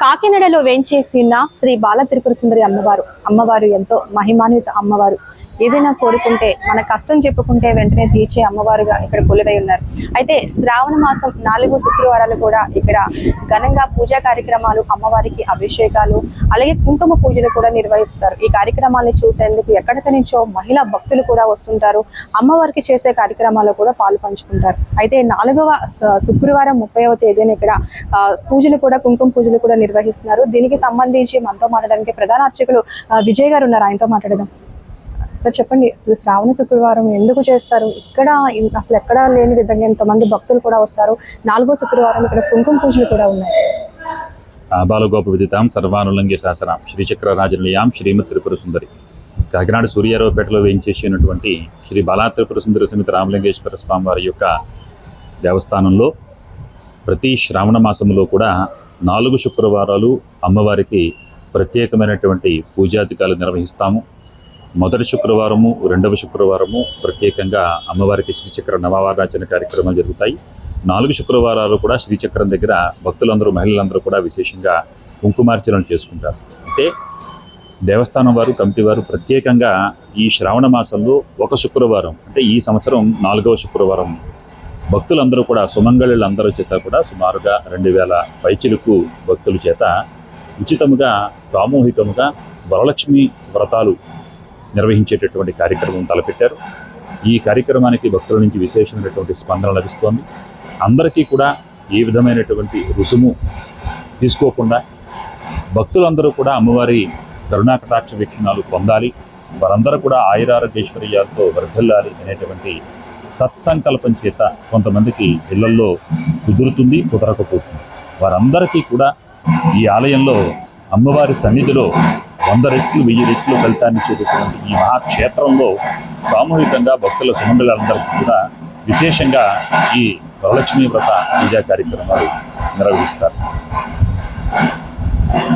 కాకినాడలో వేంచేసి ఉన్న శ్రీ బాల త్రిపుర సుందరి అమ్మవారు. అమ్మవారు ఎంతో మహిమాన్విత అమ్మవారు. ఏదైనా కోరుకుంటే మన కష్టం చెప్పుకుంటే వెంటనే తీర్చే అమ్మవారుగా ఇక్కడ కొలువై ఉన్నారు. అయితే శ్రావణ మాసం నాలుగు శుక్రవారాలు కూడా ఇక్కడ ఘనంగా పూజా కార్యక్రమాలు అమ్మవారికి అభిషేకాలు అలాగే కుంకుమ పూజలు కూడా నిర్వహిస్తారు. ఈ కార్యక్రమాన్ని చూసేందుకు ఎక్కడికి నుంచో మహిళా భక్తులు కూడా వస్తుంటారు. అమ్మవారికి చేసే కార్యక్రమాల్లో కూడా పాలు పంచుకుంటారు. అయితే నాలుగవ స- శుక్రవారం ముప్పైవ తేదీన ఇక్కడ పూజలు కూడా కుంకుమ పూజలు కూడా నిర్వహిస్తున్నారు. దీనికి సంబంధించి మనతో మాట్లాడడానికి ప్రధాన అర్చకులు విజయ్ గారు ఉన్నారు. ఆయనతో మాట్లాడదాం. సార్ చెప్పండి అసలు శ్రావణ శుక్రవారం ఎందుకు చేస్తారు? ఇక్కడ అసలు ఎక్కడా లేని విధంగా ఎంతమంది భక్తులు కూడా వస్తారు. నాలుగో శుక్రవారం ఇక్కడ కుంకుమ పూజలు కూడా ఉన్నాయి. బాలగోప విదితాం సర్వానులంఘ్య శాసనం. శ్రీచక్ర రాజనిలయాం శ్రీమతి త్రిపుర సుందరి. కాకినాడ సూర్యారావుపేటలో వేయించేసినటువంటి శ్రీ బాలా త్రిపుర సుందరి సమితి రామలింగేశ్వర స్వామి వారి యొక్క దేవస్థానంలో ప్రతి శ్రావణ మాసంలో కూడా నాలుగు శుక్రవారాలు అమ్మవారికి ప్రత్యేకమైనటువంటి పూజాధికాలు నిర్వహిస్తాము. మొదటి శుక్రవారము రెండవ శుక్రవారము ప్రత్యేకంగా అమ్మవారికి శ్రీచక్ర నవవారాచన కార్యక్రమాలు జరుగుతాయి. నాలుగు శుక్రవారాలు కూడా శ్రీచక్రం దగ్గర భక్తులందరూ మహిళలందరూ కూడా విశేషంగా కుంకుమార్చనలు చేసుకుంటారు. అంటే దేవస్థానం వారు కమిటీ వారు ప్రత్యేకంగా ఈ శ్రావణ మాసంలో ఒక శుక్రవారం అంటే ఈ సంవత్సరం నాలుగవ శుక్రవారం భక్తులందరూ కూడా సుమంగళులందరూ చేత కూడా సుమారుగా రెండు వేల పైచిలకు భక్తుల చేత ఉచితముగా సామూహికముగా వరలక్ష్మి వ్రతాలు నిర్వహించేటటువంటి కార్యక్రమం తలపెట్టారు. ఈ కార్యక్రమానికి భక్తుల నుంచి విశేషమైనటువంటి స్పందన లభిస్తోంది. అందరికీ కూడా ఏ విధమైనటువంటి రుసుము తీసుకోకుండా భక్తులందరూ కూడా అమ్మవారి కరుణాకటాక్ష వీక్షణాలు పొందాలి. వారందరూ కూడా ఆయురారోగ్యేశ్వర్యాలతో వర్ధిల్లాలి అనేటువంటి సత్సంకల్పం చేత కొంతమందికి ఇళ్ళల్లో కుదురుతుంది కుదరకపోతుంది. వారందరికీ కూడా ఈ ఆలయంలో అమ్మవారి సన్నిధిలో వంద రెట్లు వెయ్యి రెట్లు ఫలితాన్ని ఇచ్చేటటువంటి ఈ మహాక్షేత్రంలో సామూహికంగా భక్తుల సుమండలందరికీ కూడా విశేషంగా ఈ వరలక్ష్మీ వ్రత పూజా కార్యక్రమాలు నిర్వహిస్తారు.